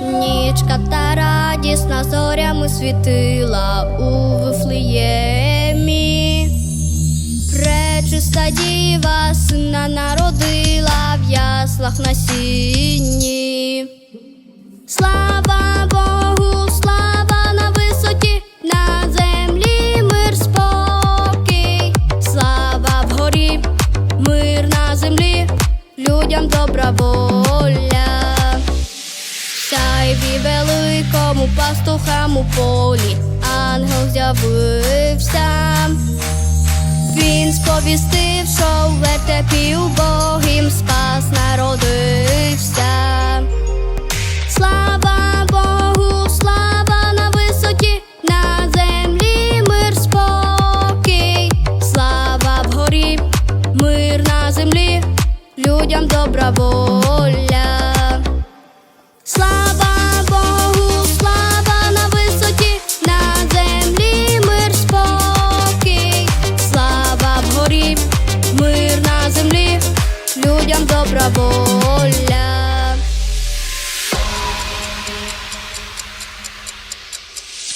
Зірочка та радісна зорями світила у Вифлеємі. Пречиста діва сина народила в яслах на сіні. Слава Богу, слава на висоті, на землі мир спокій, слава вгорі, мир на землі, людям добра воля. Великому пастухам у полі, ангел з'явився. Він сповістив, що в вертепі убогим спас народився. Слава Богу, слава на висоті, на землі мир спокій, слава вгорі, мир на землі, людям добра воля. Добра воля.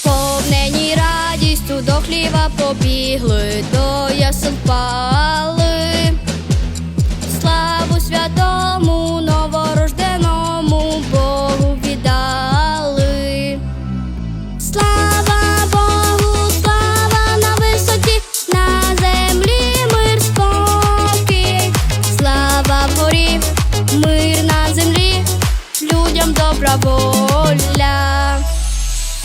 Повнені радістю до хліва побігли, до ясен пали. Воля.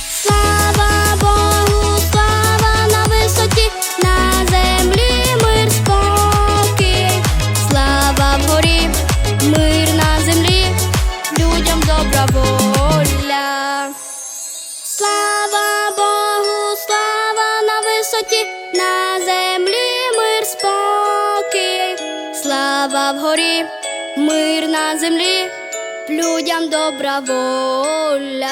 Слава Богу, слава на висоті, на землі мир спокій, слава вгорі, мир на землі, людям добра воля. Слава Богу, слава на висоті, на землі мир спокій, слава вгорі, мир на землі, людям добра воля.